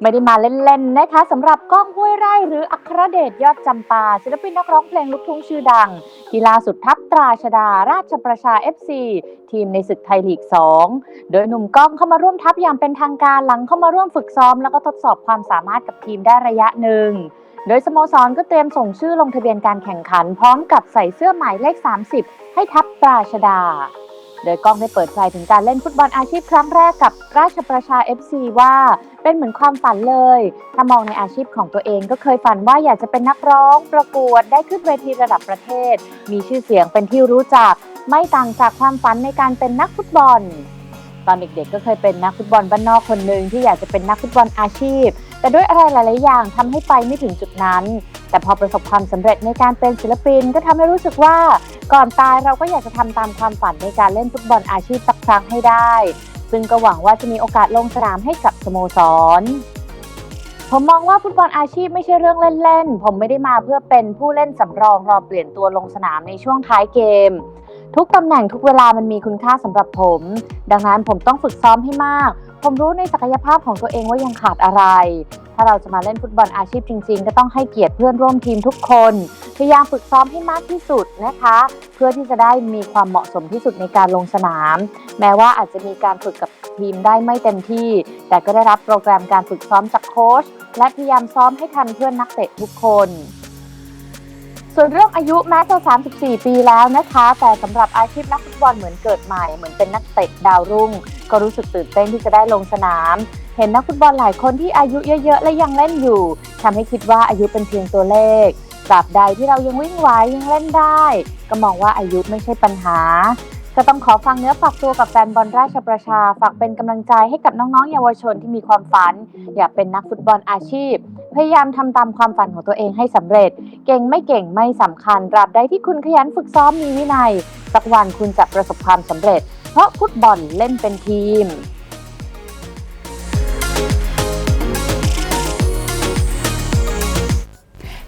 ไม่ได้มาเล่นๆนะคะสำหรับก้องห้วยไร่หรืออัครเดชยอดจำปาศิลปินนักร้องเพลงลูกทุ่งชื่อดังที่ล่าสุดทัพตราชดา ราชประชา FC ทีมในศึกไทยลีก 2 โดยหนุ่มก้องเข้ามาร่วมทัพอย่างเป็นทางการหลังเข้ามาร่วมฝึกซ้อม แล้วก็ทดสอบความสามารถกับทีมได้ระยะหนึ่งโดยสโมสรก็เตรียมส่งชื่อลงทะเบียนการแข่งขัน พร้อมกับใส่เสื้อหมายเลข 30 ให้ทัพตราชดา โดยก้องได้เปิดใจถึงการเล่นฟุตบอลอาชีพครั้งแรกกับราชประชา FC ว่า เป็นเหมือนความฝันเลย ถ้ามองในอาชีพของตัวเองก็เคยฝันว่าอยากจะเป็นนักร้อง ประกวดได้ขึ้นเวทีระดับประเทศ มีชื่อเสียงเป็นที่รู้จัก ไม่ต่างจากความฝันในการเป็นนักฟุตบอล ตอนเด็กๆ ก็เคยเป็นนักฟุตบอลบ้านนอกคนหนึ่งที่อยากจะเป็นนักฟุตบอลอาชีพ แต่ด้วยอะไรหลาย ๆ อย่างทำให้ไปไม่ถึงจุดนั้น แต่พอประสบความสำเร็จในการเป็นศิลปินก็ทำให้รู้สึกว่า ก่อนตายเราก็อยากจะทำตามความฝันในการเล่นฟุตบอลอาชีพสักครั้งให้ได้ ซึ่งก็หวังว่าจะมีโอกาสลงสนามให้กับสโมสรผมมองว่าฟุตบอลอาชีพไม่ใช่เรื่องเล่น ๆ ผมไม่ได้มาเพื่อเป็นผู้เล่นสำรองรอเปลี่ยนตัวลงสนามในช่วงท้ายเกม ทุกตำแหน่งทุกเวลามันมีคุณค่าสำหรับผม ดังนั้นผมต้องฝึกซ้อมให้มาก ผมรู้ในศักยภาพของตัวเองว่ายังขาดอะไร ถ้าเราจะมาเล่นฟุตบอลอาชีพจริง ๆ ก็ต้องให้เกียรติเพื่อนร่วมทีมทุกคนพยายามฝึกซ้อมให้มากที่สุดนะคะ เพื่อที่จะได้มีความเหมาะสมที่สุดในการลงสนาม แม้ว่าอาจจะมีการฝึกกับทีมได้ไม่เต็มที่ แต่ก็ได้รับโปรแกรมการฝึกซ้อมจากโค้ชและพยายามซ้อมให้ทันเพื่อนนักเตะทุกคน ส่วนเรื่องอายุแม้จะ 34 ปีแล้วนะคะ แต่สำหรับอาชีพนักฟุตบอลเหมือนเกิดใหม่ เหมือนเป็นนักเตะดาวรุ่ง ก็รู้สึกตื่นเต้นที่จะได้ลงสนาม เห็นนักฟุตบอลหลายคนที่อายุเยอะๆ และยังเล่นอยู่ทำให้คิดว่าอายุเป็นเพียงตัวเลขตราบใดที่เรายังวิ่งไหวยังเล่นได้ ก็มองว่าอายุไม่ใช่ปัญหา ก็ต้องขอฟังเนื้อฝากตัวกับแฟนบอลราชประชา ฝากเป็นกำลังใจให้กับน้องๆ เยาวชนที่มีความฝัน อยากเป็นนักฟุตบอลอาชีพ พยายามทำตามความฝันของตัวเองให้สำเร็จ เก่งไม่เก่งไม่สำคัญตราบใดที่คุณขยันฝึกซ้อมมีวินัย สักวันคุณจะประสบความสำเร็จ เพราะฟุตบอลเล่นเป็นทีม